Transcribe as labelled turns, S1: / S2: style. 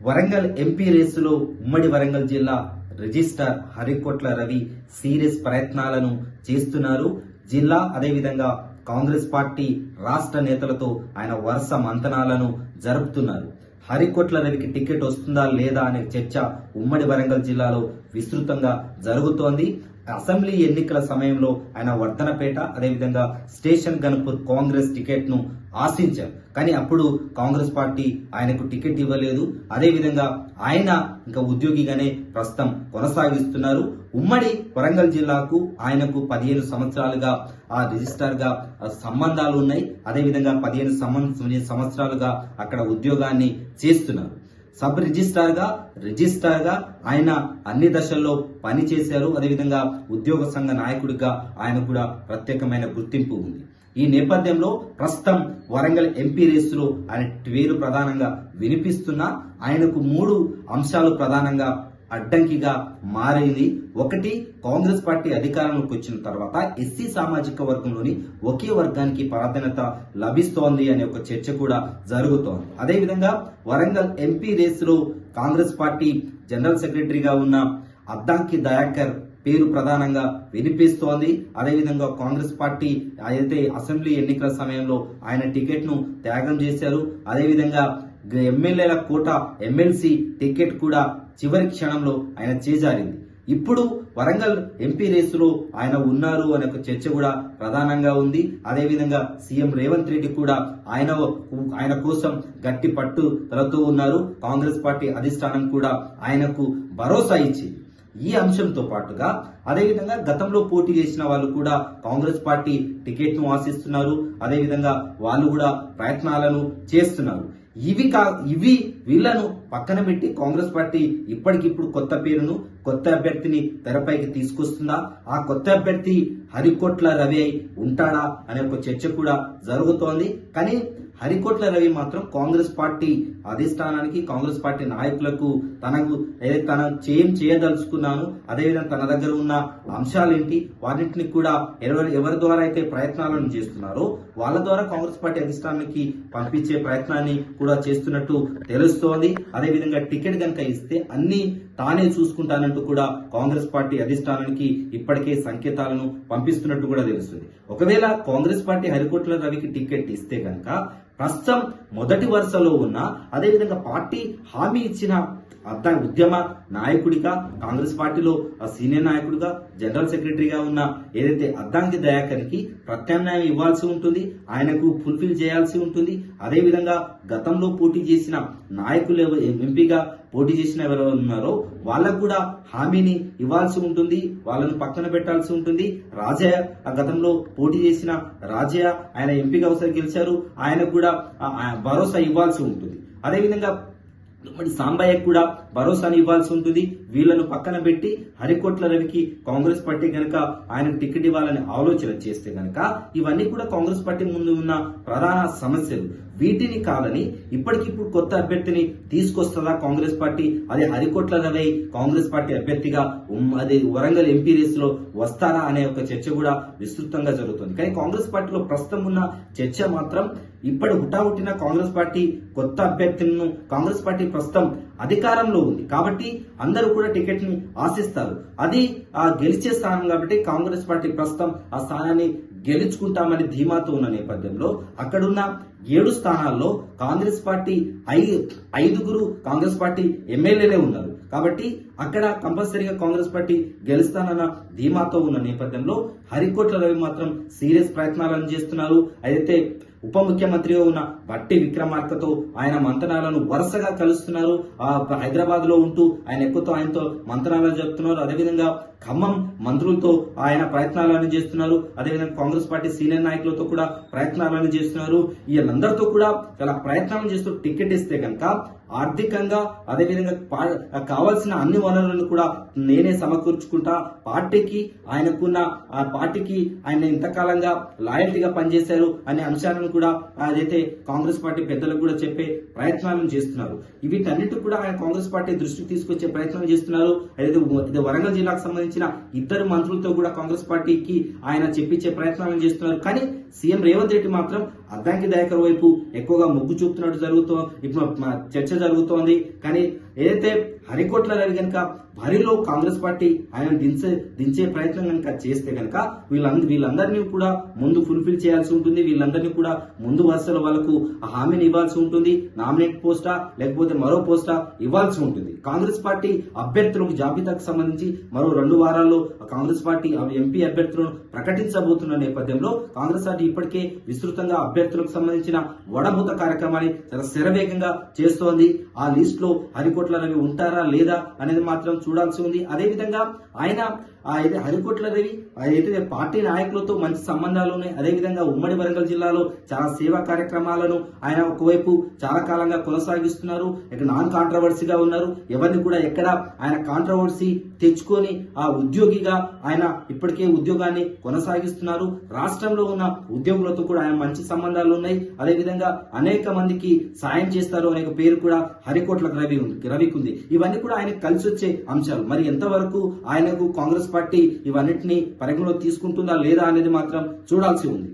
S1: Warangal MP రేసులో ఉమ్మడి వరంగల్ జిల్లా రిజిస్టార్ హరికోట్ల రవి సీరియస్ ప్రయత్నాలను చేస్తున్నారు. జిల్లా అదేవిధంగా కాంగ్రెస్ పార్టీ రాష్ట్ర నేతలతో ఆయన వరుస మంతనాలను జరుపుతున్నారు. హరికోట్ల రవికి టికెట్ వస్తుందా లేదా అనే చర్చ ఉమ్మడి వరంగల్ జిల్లాలో విస్తృతంగా జరుగుతోంది. అసెంబ్లీ ఎన్నికల సమయంలో ఆయన వర్ధనపేట అదేవిధంగా స్టేషన్ గన్పూర్ కాంగ్రెస్ టికెట్ను ఆశించారు. కానీ అప్పుడు కాంగ్రెస్ పార్టీ ఆయనకు టికెట్ ఇవ్వలేదు. అదేవిధంగా ఆయన ఇంకా ఉద్యోగిగానే ప్రస్తుతం కొనసాగిస్తున్నారు. ఉమ్మడి వరంగల్ జిల్లాకు ఆయనకు పదిహేను సంవత్సరాలుగా ఆ రిజిస్టర్గా సంబంధాలు ఉన్నాయి. అదేవిధంగా పదిహేను సంవత్సరాలుగా అక్కడ ఉద్యోగాన్ని చేస్తున్నారు. సబ్ రిజిస్ట్రార్గా రిజిస్ట్రార్గా ఆయన అన్ని దశల్లో పని చేశారు. అదేవిధంగా ఉద్యోగ సంఘ నాయకుడిగా ఆయన కూడా ప్రత్యేకమైన గుర్తింపు ఉంది. ఈ నేపథ్యంలో ప్రస్తుతం వరంగల్ ఎంపీ రేసులో ఆయన పేరు ప్రధానంగా వినిపిస్తున్నా ఆయనకు మూడు అంశాలు ప్రధానంగా అడ్డంకిగా మారింది. ఒకటి కాంగ్రెస్ పార్టీ అధికారంలోకి వచ్చిన తర్వాత ఎస్సీ సామాజిక వర్గంలోని ఒకే వర్గానికి ప్రాధాన్యత లభిస్తోంది అనే ఒక చర్చ కూడా జరుగుతోంది. అదేవిధంగా వరంగల్ ఎంపీ రేసులో కాంగ్రెస్ పార్టీ జనరల్ సెక్రటరీగా ఉన్న అద్దాంకి దయాకర్ పేరు ప్రధానంగా వినిపిస్తోంది. అదేవిధంగా కాంగ్రెస్ పార్టీ అయితే అసెంబ్లీ ఎన్నికల సమయంలో ఆయన టికెట్ను త్యాగం చేశారు అదేవిధంగా ఎమ్మెల్యేల కోట ఎమ్మెల్సీ టికెట్ కూడా చివరి క్షణంలో ఆయన చేజారింది. ఇప్పుడు వరంగల్ ఎంపీ రేసులో ఆయన ఉన్నారు అనే ఒక చర్చ కూడా ప్రధానంగా ఉంది. అదేవిధంగా సీఎం రేవంత్ రెడ్డి కూడా ఆయన ఆయన కోసం గట్టి పట్టు తలతో ఉన్నారు. కాంగ్రెస్ పార్టీ అధిష్టానం కూడా ఆయనకు భరోసా ఇచ్చింది ఈ అంశంతో పాటుగా అదేవిధంగా గతంలో పోటీ చేసిన వాళ్ళు కూడా కాంగ్రెస్ పార్టీ టికెట్ను ఆశిస్తున్నారు. అదేవిధంగా వాళ్ళు కూడా ప్రయత్నాలను చేస్తున్నారు. ఇవి కా ఇవి వీళ్ళను పక్కన పెట్టి కాంగ్రెస్ పార్టీ ఇప్పటికిప్పుడు కొత్త పేరును కొత్త అభ్యర్థిని తెరపైకి తీసుకొస్తుందా? ఆ కొత్త అభ్యర్థి హరికోట్ల రవి అయి ఉంటాడా? అనే ఒక చర్చ కూడా జరుగుతోంది. కానీ హరికోట్ల రవి మాత్రం కాంగ్రెస్ పార్టీ అధిష్టానానికి కాంగ్రెస్ పార్టీ నాయకులకు తనకు ఏదైతే తన చేయం చేయదలుచుకున్నాను. అదేవిధంగా తన దగ్గర ఉన్న అంశాలేంటి? వాటిని కూడా ఎవరి ఎవరి ద్వారా అయితే ప్రయత్నాలను చేస్తున్నారో వాళ్ళ ద్వారా కాంగ్రెస్ పార్టీ అధిష్టానానికి పంపించే ప్రయత్నాన్ని కూడా చేస్తున్నట్టు తెలుస్తోంది. అదేవిధంగా టికెట్ కనుక ఇస్తే అన్ని తానే చూసుకుంటానంటూ కూడా కాంగ్రెస్ పార్టీ అధిష్టానానికి ఇప్పటికే సంకేతాలను పంపిస్తున్నట్టు కూడా తెలుస్తుంది. ఒకవేళ కాంగ్రెస్ పార్టీ హరికోట్ల రవికి టికెట్ ఇస్తే కనుక ప్రస్తుతం మొదటి వరుసలో ఉన్న అదేవిధంగా పార్టీ హామీ ఇచ్చిన అద్దా ఉద్యమ నాయకుడిగా కాంగ్రెస్ పార్టీలో ఆ సీనియర్ నాయకుడిగా జనరల్ సెక్రటరీగా ఉన్న ఏదైతే అద్దాంగి దయాకర్కి ప్రత్యామ్నాయం ఇవ్వాల్సి ఉంటుంది ఆయనకు ఫుల్ఫిల్ చేయాల్సి ఉంటుంది. అదేవిధంగా గతంలో పోటీ చేసిన నాయకులు ఎంపీగా పోటీ చేసిన ఎవరు ఉన్నారో వాళ్ళకు కూడా హామీని ఇవ్వాల్సి ఉంటుంది వాళ్ళను పక్కన పెట్టాల్సి ఉంటుంది. రాజయ్య ఆ గతంలో పోటీ చేసిన రాజయ్య ఆయన ఎంపీగా ఒకసారి గెలిచారు. ఆయనకు కూడా భరోసా ఇవ్వాల్సి ఉంటుంది. అదేవిధంగా మరి సాంబయ్యకు కూడా భరోసాని ఇవ్వాల్సి ఉంటుంది. వీళ్ళను పక్కన పెట్టి హరికోట్ల రవికి కాంగ్రెస్ పార్టీ గనక ఆయన టికెట్ ఇవ్వాలని ఆలోచన చేస్తే గనక ఇవన్నీ కూడా కాంగ్రెస్ పార్టీ ముందు ఉన్న ప్రధాన సమస్యలు. వీటిని కాదని ఇప్పటికిప్పుడు కొత్త అభ్యర్థిని తీసుకొస్తుందా కాంగ్రెస్ పార్టీ? అదే హరికోట్ల రవి కాంగ్రెస్ పార్టీ అభ్యర్థిగా అదే వరంగల్ ఎంపీ రేసులో వస్తారా అనే ఒక చర్చ కూడా విస్తృతంగా జరుగుతుంది. కానీ కాంగ్రెస్ పార్టీలో ప్రస్తుతం ఉన్న చర్చ మాత్రం ఇప్పటి హుటాహుటిన కాంగ్రెస్ పార్టీ కొత్త అభ్యర్థులను కాంగ్రెస్ పార్టీ ప్రస్తుతం అధికారంలో ఉంది. కాబట్టి అందరూ కూడా టికెట్ని ఆశిస్తారు. అది ఆ గెలిచే స్థానం కాబట్టి కాంగ్రెస్ పార్టీ ప్రస్తుతం ఆ స్థానాన్ని గెలుచుకుంటామని ధీమాతో ఉన్న నేపథ్యంలో అక్కడున్న ఏడు స్థానాల్లో కాంగ్రెస్ పార్టీ ఐదు ఐదుగురు కాంగ్రెస్ పార్టీ ఎమ్మెల్యేలే ఉన్నారు. కాబట్టి అక్కడ కంపల్సరీగా కాంగ్రెస్ పార్టీ గెలుస్తానన్న ధీమాతో ఉన్న నేపథ్యంలో హరికోట్ల రవి మాత్రం సీరియస్ ప్రయత్నాలను చేస్తున్నారు. అయితే ఉప ముఖ్యమంత్రిగా ఉన్న బట్టి విక్రమార్కతో ఆయన మంతనాలను వరుసగా కలుస్తున్నారు. ఆ హైదరాబాద్లో ఉంటూ ఆయన ఎక్కువతో ఆయనతో మంతనాలను చెప్తున్నారు అదేవిధంగా ఖమ్మం మంత్రులతో ఆయన ప్రయత్నాలను చేస్తున్నారు. అదేవిధంగా కాంగ్రెస్ పార్టీ సీనియర్ నాయకులతో కూడా ప్రయత్నాలను చేస్తున్నారు. వీళ్ళందరితో కూడా చాలా ప్రయత్నాలు చేస్తూ టికెట్ ఇస్తే కనుక ఆర్థికంగా అదేవిధంగా పా- కావాల్సిన అన్ని వనరులను కూడా నేనే సమకూర్చుకుంటా పార్టీకి ఆయనకున్న ఆ పార్టీకి ఆయన ఇంతకాలంగా లాయల్టీగా పనిచేశారు అనే అంశాలను కూడా అదైతే కాంగ్రెస్ పార్టీ పెద్దలకు కూడా చెప్పే ప్రయత్నాలను చేస్తున్నారు. వీటన్నిటి కూడా ఆయన కాంగ్రెస్ పార్టీ దృష్టికి తీసుకొచ్చే ప్రయత్నం చేస్తున్నారు. అయితే వరంగల్ జిల్లాకు సంబంధించిన ఇద్దరు మంత్రులతో కూడా కాంగ్రెస్ పార్టీకి ఆయన చెప్పించే ప్రయత్నాలను చేస్తున్నారు. కానీ సీఎం రేవంత్ రెడ్డి మాత్రం అద్దంకి దయాకర్ వైపు ఎక్కువగా మొగ్గు చూపుతున్నట్టు జరుగుతూ ఇప్పుడు చర్చ జరుగుతోంది. కానీ ఏదైతే హరికోట్ల రవి కనుక బరిలో కాంగ్రెస్ పార్టీ ఆయన దించే దించే ప్రయత్నం కనుక చేస్తే కనుక వీళ్ళందరూ వీళ్ళందరినీ కూడా ముందు ఫుల్ఫిల్ చేయాల్సి ఉంటుంది. వీళ్ళందరినీ కూడా ముందు వరుసల వాళ్ళకు ఆ హామీని ఇవ్వాల్సి ఉంటుంది. నామినేట్ పోస్టా లేకపోతే మరో పోస్టా ఇవ్వాల్సి ఉంటుంది. కాంగ్రెస్ పార్టీ అభ్యర్థులకు జాబితాకు సంబంధించి మరో రెండు వారాల్లో కాంగ్రెస్ పార్టీ ఎంపీ అభ్యర్థులను ప్రకటించబోతున్న నేపథ్యంలో కాంగ్రెస్ పార్టీ ఇప్పటికే విస్తృతంగా అభ్యర్థులకు సంబంధించిన వడభూత కార్యక్రమాన్ని చాలా శరవేగంగా చేస్తోంది. ఆ లిస్ట్లో హరికోట్ల ఉంటారా లేదా అనేది మాత్రం చూడాల్సి ఉంది. అదేవిధంగా ఆయన అయితే హరికోట్ల రవి అయితే పార్టీ నాయకులతో మంచి సంబంధాలు ఉన్నాయి. అదేవిధంగా ఉమ్మడి వరంగల్ జిల్లాలో చాలా సేవా కార్యక్రమాలను ఆయన ఒకవైపు చాలా కాలంగా కొనసాగిస్తున్నారు. ఇక్కడ నాన్ కాంట్రవర్సీగా ఉన్నారు. ఎవరిని కూడా ఎక్కడ ఆయన కాంట్రవర్సీ తెచ్చుకొని ఆ ఉద్యోగిగా ఆయన ఇప్పటికే ఉద్యోగాన్ని కొనసాగిస్తున్నారు. రాష్ట్రంలో ఉన్న ఉద్యోగులతో కూడా ఆయన మంచి సంబంధాలు ఉన్నాయి. అదేవిధంగా అనేక మందికి సాయం చేస్తారు అనే పేరు కూడా హరికోట్ల రవి ఉంది రవికి ఉంది. ఇవన్నీ కూడా ఆయనకు కలిసి వచ్చే అంశాలు. మరి ఎంతవరకు ఆయనకు కాంగ్రెస్ పార్టీ ఇవన్నిటిని పరిగణలో తీసుకుంటుందా లేదా అనేది మాత్రం చూడాల్సి ఉంది.